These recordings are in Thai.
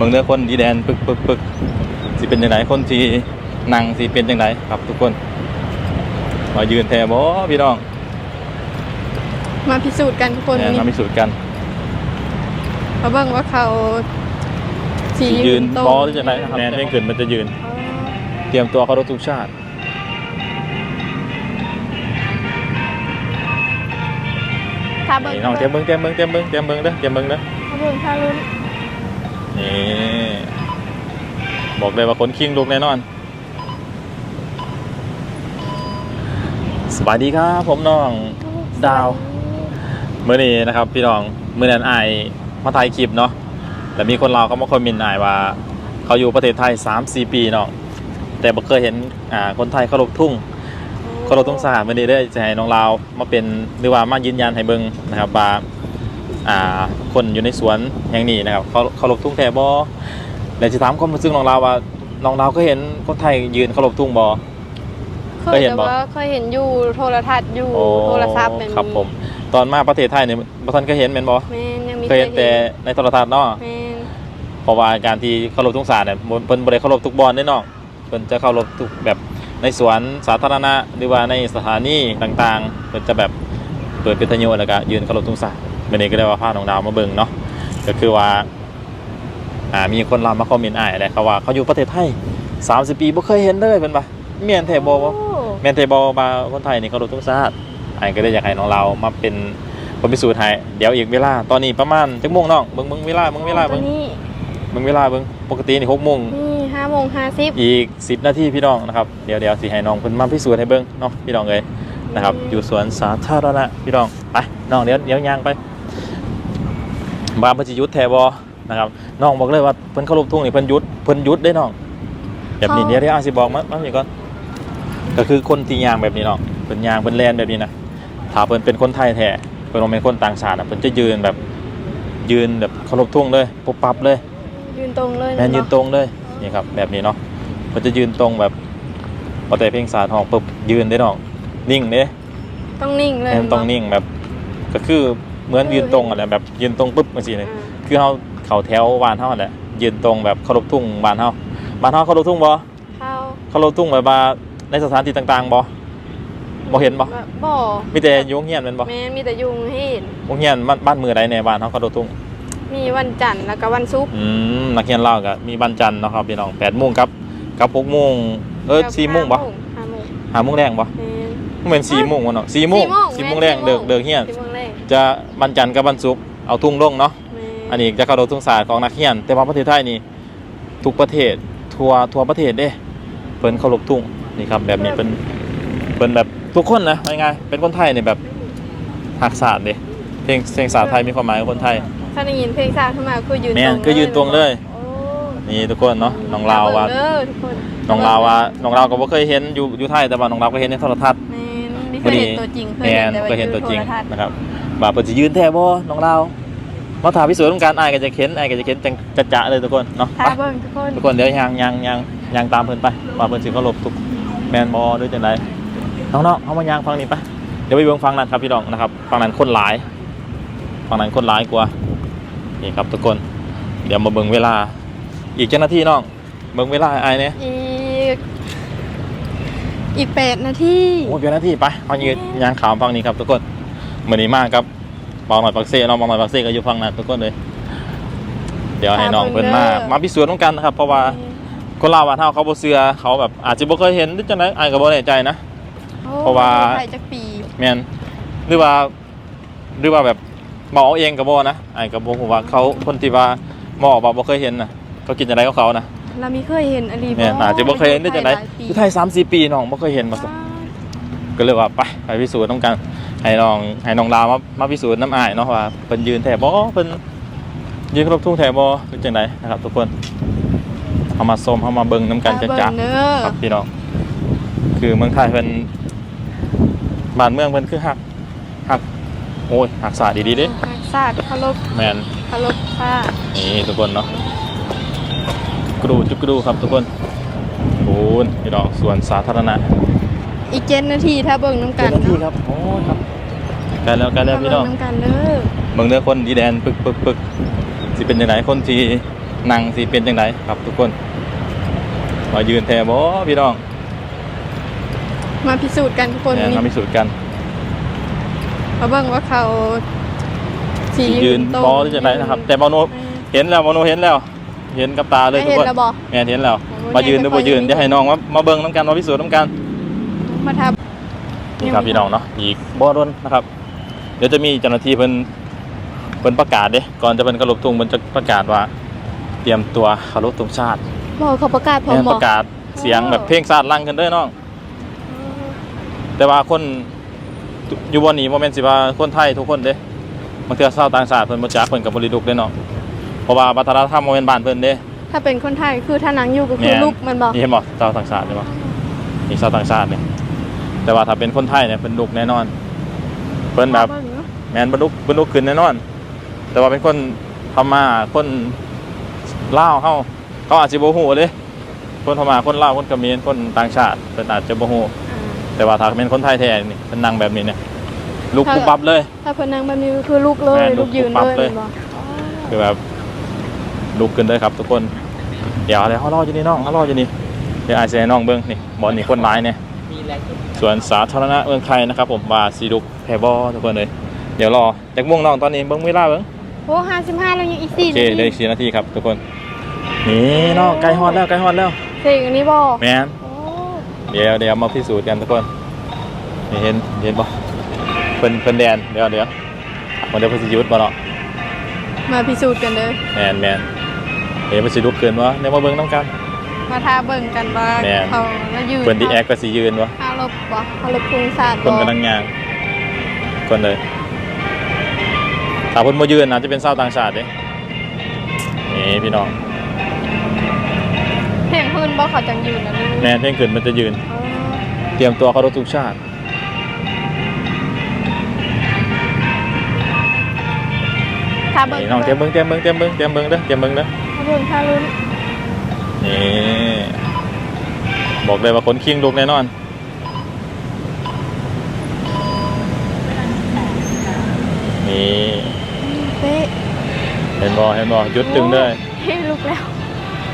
เมืองเนื้อคนดีแดนปึกปึกปึกสิเป็นยังไงคนที่นั่งสิเป็นยังไงครับ ทุกคน มายืนแทบอพี่น้อง มาพิสูจน์กันทุกคนเนี่ยนี่มาพิสูจน์กันมาเบิ่งว่าเขาสีสิยืนตรงบอหรือจะไหนครับแนนเพ่งขึ้นมันจะยืน เตรียมตัวเข้ารถทุกชาติ ถ้าเบิ่งนี่น้องเตรียมเบิ้งเตรียมเบิ้งเตรียมเบิ้งเตรียมเบิ้งเด้อเตรียมเบิ้งเด้อ ถ้าเบิ่งถ้าลุ้น นี่บอกเลยว่าคนคิงลูกแน่นอน สบายดีครับผมน้องดาวเมื่อนี้นะครับ พี่น้องเมื่อนั้นอายมาถ่ายคลิปเนาะแล้วมีคนเราเขามาคอมเมนต์อายว่า เขาอยู่ประเทศไทย3-4ปีเนาะแต่บ่เคยเห็นอ่าคนไทยเขาลบทุ่งเขาลบทุ่งสหมื่อนี้ได้จะให้น้องลามาเป็นหรือว่ามายืนยันให้เบิงนะครับว่า อ่าคนอยู่ในสวนแห่งนี้นะครับเขาเขาลบทุ่งแท้บ่แล้วจะถามความรู้สึกน้องลาวว่าน้องลาวก็เห็นคนไทยยืนเขาลบทุ่งบ่เคเคยยเห็นแต่บ่ ว่าเคยเห็นอยู่โทรทัศน์อยู่โอ้โทรศัพท์แบบนี้ครับผมตอนมาประเทศไทยเนี่ยบ่ทันเคยเห็นแม่นบ่แม่นยังมีเคยเห็นแต่ในโทรทัศน์เนาะแม่นเพราะว่าการที่เคารพทุกศาสตร์เนี่ยบ่เพิ่นบ่ได้เคารพทุกบอลแน่นอนเพิ่นจะเคารพทุกแบบในสวนสาธารณะหรือว่าในสถานีต่างๆเพิ่นจะแบบเปิดวิทยุแล้วก็ยืนเคารพทุกศาสตร์ มื้อนี้ก็ได้ว่าพาน้องดาวมาเบิ่งเนาะก็คือว่าอ่ามีคนเรามาคอมเมนต์อ้ายแหละเขาว่าเขาอยู่ประเทศไทย30 ปีบ่เคยเห็นเลยเพิ่นว่าแม่นแท้บ่บ่โอ้แม่นแท้บ่ว่าคนไทยนี่เคารพทุกศาสตร์อ้ายก็เลยอยากให้น้องเรามาเป็นคนพิสูจน์ให้เดี๋ยวอีกเวลาตอนนี้ประมาณจักโมงน้องเบิ่งเบิ่งเวลาเบิ่งเวลาตอเบิ่นงนี้เบิ่งเวลาเบิ่งปกตินี่หกโมงนี่ห้าโมงห้าสิบอีก10นาทีพี่น้องนะครับเดี๋ยวเดี๋ยวสิให้น้องเพิ่นมาพิสูจน์ให้เบิ่งเนาะพี่น้องเอ้ยนะครับอยู่สวนสาธารณะพี่น้องไปน้องเดี๋ยวเดี๋ยวย่างไป บาเพิ่นสิหยุดแท้บ่นะครับน้องบอกเลยว่าเพิ่นเคารพทุ่งนี่เพิ่นหยุดเพิ่นหยุดได้น้องแบบนี้เดี๋ยวเดี๋ยวอาสิบอกมามานี่ก่อนก็คือคนที่ย่างแบบนี้น้องเพิ่นย่างเพิ่นแล่นแบบนี้นะถ้าเพิ่นเป็นคนไทยแท้เพิ่นบ่แม่นคนต่างชาตินะเพิ่นจะยืนแบบยืนแบบเคารพทุ่งเลยปุ๊บปั๊บเลย ยืนตรงเลยแม่นยืนตรงเลยนี่ครับแบบนี้เนาะมันจะยืนตรงแบบพอแต่เพลงสาทองปุ๊บยืนได้น้องนิ่งเด้ต้องนิ่งเลยแม่นต้องนิ่งแบบ ก็คือ เหมือนยืนตรงอะไรแบบยืนตรงปุ๊บมาสิเลยอ่าคือเฮาเขาแถวบ้านเฮาแหละยืนตรงแบบเคารพทุ่งบ้านเฮาบ้านเฮาเคารพทุ่งบ่เข้าเคารพทุ่งแบบว่าในสถานที่ต่างๆบ่บ่เห็นบ่แบบบ่มีแต่อยุงเฮียนแม่นบ่แม่นมีแต่ยุงให้เห็นโรงเรียนบ้านบ้านเมืองใดในบ้านเฮาเคารพทุ่ง มีวันจันทร์แล้วก็วันศุกร์อืมนักเรียนเราก็มีวันจันทร์เนาะครับพี่น้อง8:00นกับกับ6:00นเออ4:00นบ่ห้าโมง5:00นแรงบ่แม่น เหมือนสี่โมงวะเนาะสี่โมงสี่โมงแรงเดิกเดิกเฮียนสี่โมงแรง จะบรรจันทร์กับวันศุกร์เอาทุ่งลงเนาะแม่นอันนี้จะเข้าดทุ่งศาสตร์ของนักเฮียน แต่ว่าประเทศไทยนี่ทุกประเทศทั่วทั่วประเทศเด้เพิ่นเคารพทุ่งนี่ครับแบบนี้เป็นเป็นแบบทุกคนนะง่ายๆเป็นคนไทยเนี่ยแบบหักศาสตร์เด้เพลงเพลงศาสตร์ไทยมีความหมายกับคนไทย ถ้าได้ยินเพลงสาวขึ้นมาคือยืนแม่ตนรงคือยืนตรงเลย โอ้นี่ทุกคนเนาะน้องลาวว่าเด้อทุกคนน้องลาวว่าน้องลาวก็บ่เคยเห็นอยู่อยู่ไทยแต่ว่าน้องลาวก็เห็นในโทรทัศน์ แม่นไม่เคยเห็นตัวจริงเคยแม่เห็นนแต่ว่าก็เห็นตัวจริงอยู่โททัศน์นะครับ ว่าเปิดจะยืนแท้บ่น้องลาวมาถามพิสูจน์ต้องการอายก็จะเข็นอายก็จะเข็นจังจะจะเลยทุกคนเนาะถ้าไปเบิ่งทุกคนทุกคนเดี๋ยวยางยางยางยางตามเพิ่นไปว่าเพิ่นสิเคารพทุกแมนบอด้วยจังไดน้องๆเอามายางฟังนี้ไปเดี๋ยวไปเบิ่งฟังนั้นครับพี่น้องนะครับฟังนั้นคนหลายฟังนั้นคนหลายกว่านี่ครับทุกคน เดี๋ยวมาเบิ่งเวลา อีกเจ้าหน้าที่น้องเบิ่งเวลาให้อายเนี่ยอีกอีกแปดนาทีโอ้ยเจ้าหน้าที่ไปเอายืนยางขาวฟังนี้ครับทุกคน มื้อนี้มากครับบองหน่อยปักเซ่น้องบองหน่อยปักเซ่ก็อยู่ฟังนั้นทุกคนเลย เดี๋ยวให้น้องเพิ่นมามาพิสูจน์ต้องกันนะครับ เพราะว่าคนลาวบ้านเฮาเขาบ่เชื่อเขาแบบอาจจะบ่เคยเห็นหรือจังไดอ้ายก็บ่แน่ใจนะโอ้เพราะว่าไทยจักปีแม่นหรือว่าหรือว่าแบบเมาเอาเองก็บ่นะอ้ายก็บ่ฮู้ว่าเขาคนที่ว่าหมอว่าบ่เคยเห็นน่ะเขากินจังไดกับเขานะเรามีเคยเห็นอลีแม่นอาจจะบ่เคยเห็นหรือจังไดอยู่ไทย3-4ปีน้องบ่เคยเห็นมาซะก็เลยว่าไปไปพิสูจน์ต้องกัน ให้น้องให้น้องลาวมามาพิสูจน์น้ำอ้ายเนาะว่าเพิ่นยืนแท้บ่เพิ่นยืนครบทุ่งแท้บ่หรือจังไดนะครับ ทุกคนเอามาชมเอามาเบิ่งนํกันเบิ่จะงเด้อครับพี่น้องคือเมืองไทยเป็นบ้านเมืองเป็นคือหักหักโอ้ยหักษาดีๆเด้รักษาเคารพแมนเคารพค่ะนี่ทุกคนเนาะกรูจุกกรูครับทุกคนโอ้ยพี่น้องสวนสาธารณะ อีกเจ็ดนาทีถ้าเบิ่งน้ำกัเจ้านหน้าที่ครับโอ้ยครับใกล้แล้วใกล้แล้วถ้าพี่เบิ่น้องงน้ำกันเด้อเมืองเนื้อคนดีแดนปึกปึกปึกสิเป็นยังไงคนที่นั่งสิเป็นจังไดครับ ทุกคนมายืนแทบ่พี่น้องมาพิสูจน์กันทุกคนเนี่ยนี่มาพิสูจน์กัน มาเบิ่งว่าเขาสีสิยืนตรงบ่หรือจังไดนะครับ แต่บ่โนแม่เห็นแล้วบ่โนเห็นแล้ว เห็นกับตาเลยได้ทุกเห็นคนแล้วบ่ แม่นเห็นแล้ว โอ้ยมายืนหรือบ่ยืนไม่เดี๋ยวให้น้องมามาเบิ่งนํกันมาพิสูจน์นํกัน มาทับนี่ครับพี่น้องเนาะอีกบ่โดนนะครับ เดี๋ยวจะมีเจ้าหน้าที่เพิ่นเพิ่นประกาศเด้ก่อนจะเพิ่นกระลบทุ่งเพิ่นจะประกาศว่า เตรียมตัวเคารพธงชาติบอกเขาประกาศพร้อมแม่นบปอกระกาศเสียงแบบเพลงชาติลั่นกันเด้อน้อง แต่ว่าคนอยู่บนนี้โมเมนต์สิว่าคนไทยทุกคนเด้บางเทื่อชาวต่างชาติเพิ่นบ่จักเพิ่นกับบริลุกเด้เนาะเพราะว่าวัฒนธรรมโมเมนต์บ้านเพิ่นเด้ถ้าเป็นคนไทยคือถ้านังอยู่ก็คือแม่นลูกมันบอกนี่เห็นบ่ชาวต่างชาติเห็นบ่นี่ชาวต่างชาติเนี่ย แต่ว่าถ้าเป็นคนไทยเนี่ยเพิ่นลุกแน่นอนเพิ่นแบบแม่นบรรลุบรรลุขึ้นแน่นอน แต่ว่าเป็นคนพม่าคนลาวเฮาเขาอาจสิบ่ฮู้เด้คนพม่าคนลาวคนเขมรคนต่างชาติเพิ่นอาจจะบ่ฮู้แต่ว่าถ้าเป็นคนไทยแท้นี่เพิ่นนั่งแบบนี้เนี่ยลุกปุ๊บปั๊บเลย ถ้าเพนนังแบบนี้ก็คือลูกเลยแม่นลูกยืนลูกปั๊บเลยเลยแม่นบอกคือแบบลุกขึ้นเลยครับทุกคน เดี๋ยวอะไรเขารออยู่นี่น้องเขารออยู่นี่เดี๋ยวอาจจะให้น้องเบิ้งนี่บอลนี่คนร้ายเนี่ย ส่วนสาธารณะเมืองไทยนะครับ ผมว่าสีลุกแพรบอทุกคนเลย เดี๋ยวรอจากม่วงน้องตอนนี้เบิ้งไม่ล่าเบิ้งโอ้ห้าสิบห้าแล้วยังอีกสี่โอเคได้สี่นาทีครับทุกคนนี่น้องใกล้ฮอดแล้วใกล้ฮอดแล้วเสียงอันนี้บอกแมนโอ้เดี๋ยวเดี๋ยวมาพิสูจน์กันทุกคนนี่เห็นเห็นปะเพิ่นเพิ่นแดนเดี๋ยวเดี๋ยวมันเดี๋ยวเพิ่นสิหยุดบ่เนาะมาพิสูจน์กันเลยแมนแมนเดี๋ยวมันสิลุกขึ้นวะเดี๋ยวมาเบิ้งน้ำกัน มาทาเบิ่งกันว่าแม่น เขาแล้วยืนเพิ่นดีแอคก็สิยืนวะฮาลบบ่ฮาลบพุงศาสตร์คนบ่กำลังยางคนเลยถ้าคนมายืนอาจจะเป็นชาวต่างชาติเด้นี่พี่น้องเพลงพื้นบ่เขาจังยืนนะลูกแมนเพ่งขึ้นมันจะยืนอ๋อเตรียมตัวเข้ารถทุกชาติ ทาเบิ่งนี่น้องเตรียมเบิ้งเตรียมเบิ้งเตรียมเบิ้งเตรียมเบิ้งเด้อเตรียมเบิ้งเด้อ ทาเบิ่งทาลุ้น นี่บอกเลยว่าคนคิงลูกแน่นอน นี่เป๊ะเห็นบ่เห็นบ่หยุดตึงเลยเฮ้ยลุกแล้ว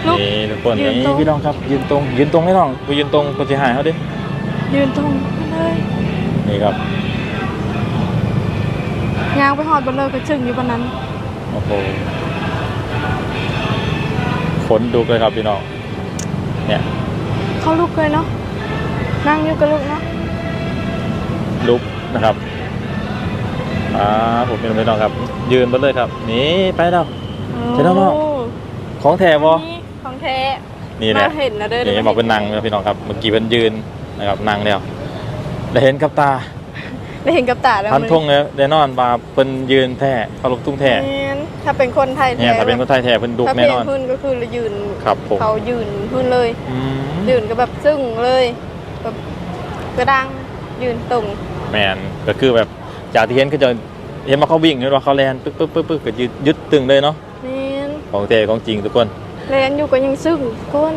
ลุก นี่ทุกคนยืนนี่ตรงพี่น้องครับ ยืนตรง ยืนตรงให้น้องกูยืนตรงกูจะหายเขาดิ ยืนตรงเลยนี่ครับ ยางไปหอดบนเลยก็จึงอยู่บนนั้น โอ้โห ขนดุกเลยครับพี่น้อง เนี่ยเขาลุกเลยเนาะ นั่งอยู่กับลุกเนาะ ลุกนะครับ อ่าผมเป็นพี่น้องครับ ยืนบนเลยครับ นี่ไปแล้วเดี๋ยวน้องโของแท้บอนี่ของแท้นี่แหละมาเห็นนะเด้อนี่บอกเป็นนางนะพี่น้องครับ เมื่อกี้เป็นยืนนะครับนางแล้วได้เห็นกับตา ได้เห็นกับตาแล้วพันทงเลยแน่นอนว่าเป็นยืนแท้เขาลุกตุ้งแท้แม่น ถ้าเป็นคนไทยเนี่ยถ้าเป็นคนไทยแท้เป็นดุกถ้าแน่เป็นนอน พื้นก็คือยืนครับผม เขายืนพื้นเลย อืมยืนก็แบบซึ่งเลยแบบกระดังยืนตรง แมนก็คือแบบจากที่เห็นก็จะเห็นมาเขาวิ่งเห็นว่าเขาแลนปึ๊บปึ๊บปึ๊บปึ๊บก็ยึดยึดตึงเลยเนาะแม่นของแท้ของจริงทุกคน แลนอยู่ก็ยังซึ่งก้น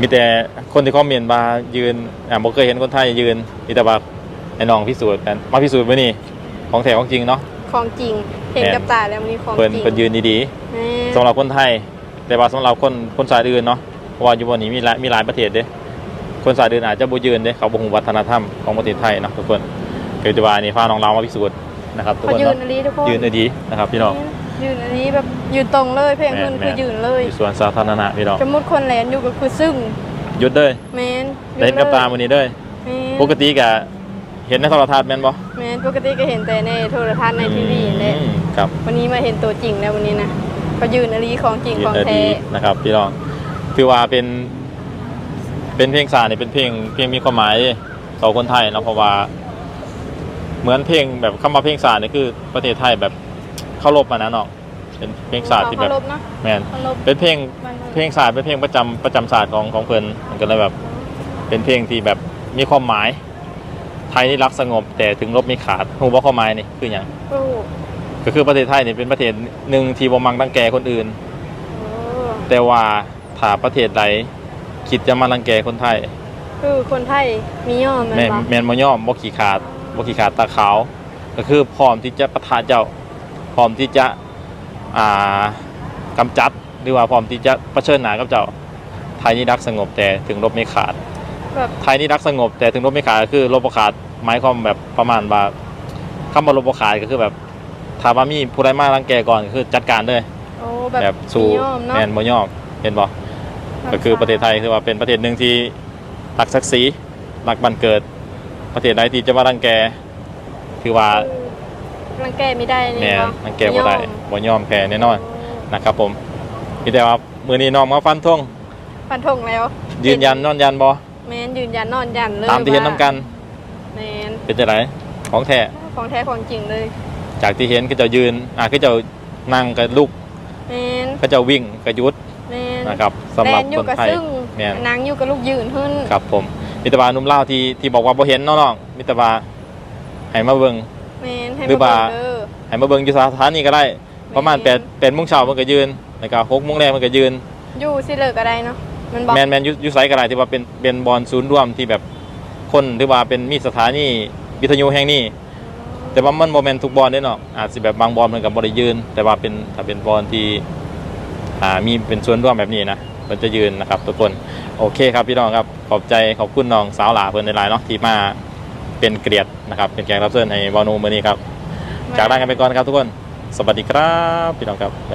มีแต่คนที่คอมเมนต์มายืนอ่าบ่เคยเห็นคนไทยยืนมีแต่ว่าไอ้น้องพิสูจน์กันมาพิสูจน์ไว้นี่ของแท้ของจริงเนาะของจริง เห็นแม่นกับตาแล้วมันมีของเพิ่นจริงเพิ่นยืนดีแม่ๆสำหรับคนไทย แต่ว่าสำหรับคนคนสายอื่นเนาะเพราะว่าอยู่บนนี้มีหลายมีหลายประเทศเด้คนสายอื่นอาจจะบ่ยืนเด้เขาบ่ฮู้วัฒนธรรมของประเทศไทยเนาะทุกคนเกิดจะว่านี่พาน้องเรามาพิสูจน์นะครับทุกเขาคนยืนเนาะอันนี้ทุกคนยืนได้ดีนะครับพี่น้อง ยืนอันนี้แบบยืนตรงเลยเพลงพื้นแม่นคือยืนเลยอยู่สวนสาธารณะพี่น้องสมมติคนแลนอยู่ก็คือซึ่งหยุดเด้ยแมนได้เห็นกับตามื้อนี้เด้ยแม่นปกติก็เห็นในโทรทัศน์แม่นบ่ แมนปกติก็เห็นแต่ในโทรทัศน์ในทีวีแหละอืม ครับวันนี้มาเห็นตัวจริงแล้ววันนี้นะเขายืนอันนี้ของจริงยืขนองได้แท้ดีนะครับ พี่น้องคือว่าเป็น เป็นเพลงสารนี่เป็นเพลงเพลงมีความหมายต่อคนไทยเนาะเพราะว่า เหมือนเพลงแบบคำว่าเพลงสารนี่คือ ประเทศไทยแบบเคารพมานะเนาะเป็นเพลงสารที่แบบเคารพนะแมนเคารพเป็นเพลงมันเพลงศาสตร์เป็นเพลงประจำประจำศาสตร์ของของเพิ่นมันก็เลยแบบ เป็นเพลงที่แบบมีความหมาย ไทยนี่รักสงบแต่ถึงรบมีขาดหูว่าความหมายนี่คืออย่างโอ้โห ก็คือประเทศไทยนี่เป็นประเทศหนึ่งที่บ่มังตั้งแกคนอื่น แต่ว่าถ้าประเทศใดคิดจะมารังแกคนไทย คือคนไทยมีย่อมแมันแม่นปะแม่นบ่ยอมบ่ขี้ขาดบ่ขี้ขาดตาขาว ก็คือพร้อมที่จะปะทะเจ้าพร้อมที่จะอ่ากำจัดหรือว่าพร้อมที่จะเผชิญหน้ากับเจ้า ไทยนี่รักสงบแต่ถึงรบไม่ขาด แบบไทยนี่รักสงบแต่ถึงรบไม่ขาดก็คือรบบ่ขาดหมายความแบบประมาณว่าคำว่ารบบ่ขาดก็คือแบบ ถ้าว่ามีผู้ใดมารังแกก่อนก็คือจัดการเลยโอ้แบบแบบสู้นิยมเนาะแมนบ่ยอมเห็นบ่ก็คือประเทศไทยคือว่าเป็นประเทศหนึ่งที่รักศักดิ์ศรีรักบ้านเกิด ประเทศใดที่จะมารังแกคือว่ารังแกไม่ได้นี่แม่นเนาะรังแกบ่ได้นิยมบ่ยอมแพ้แน่นอนนะครับผมมีแต่ว่ามื้อนี้น้องมาฟันธงฟันธงแล้วยืนยันนอนยันบ่แมนยืนยันนอนยันเลยตามที่เห็นน้ำกัน แมนเป็นจังไดของแท้ของแท้ของจริงเลย จากที่เห็นก็จะยืนอะก็จะนั่งก็ลุกแมนก็จะวิ่งก็หยุดแมนนะครับสำหแลรับนอคยู่นกับไทย ซึ่งแม่น นางอยู่กับลูกยืนขึ้นครับผมมิตรบาหนุ่มเล่าวที่ที่บอกว่าบ่เห็นน้องๆมิตรบาให้มาเบิ่ง แมนให้หรือมาว่าเบิ่งเด้อ ให้มาเบิ่งอยู่สถานีก็ได้ ประมาณแม่น8 8โมงเช้ามันก็ยืนแล้วก็6โมงแรกมันก็ยืน อยู่สิเลิกก็ได้เนาะมันบอกแมนแมนอยูอยูไซก็ได้ที่ว่าเป็นเป็นบอลศูนย์รวมที่แบบคนที่ว่าเป็นมีสถานีวิทยุแห่งนี้ แต่ว่ามันโมเมนทุกบอลได้เนาะอาจจะแบบบางบอลมันกับบอลยืน แต่ว่าเป็นถ้าเป็นบอลที่อ่ามีเป็นส่วนร่วมแบบนี้นะมันจะยืนนะครับทุกคนโอเคครับพี่น้องครับขอบใจขอบคุณน้องสาวหลาเพื่อนในไลน์เนาะที่มาเป็นเกลียดนะครับเป็นแขกรับเชิญในวานูมือนี้ครับจากด้านกันไปก่อนครับทุกคน สวัสดีครับ พี่น้องครับไป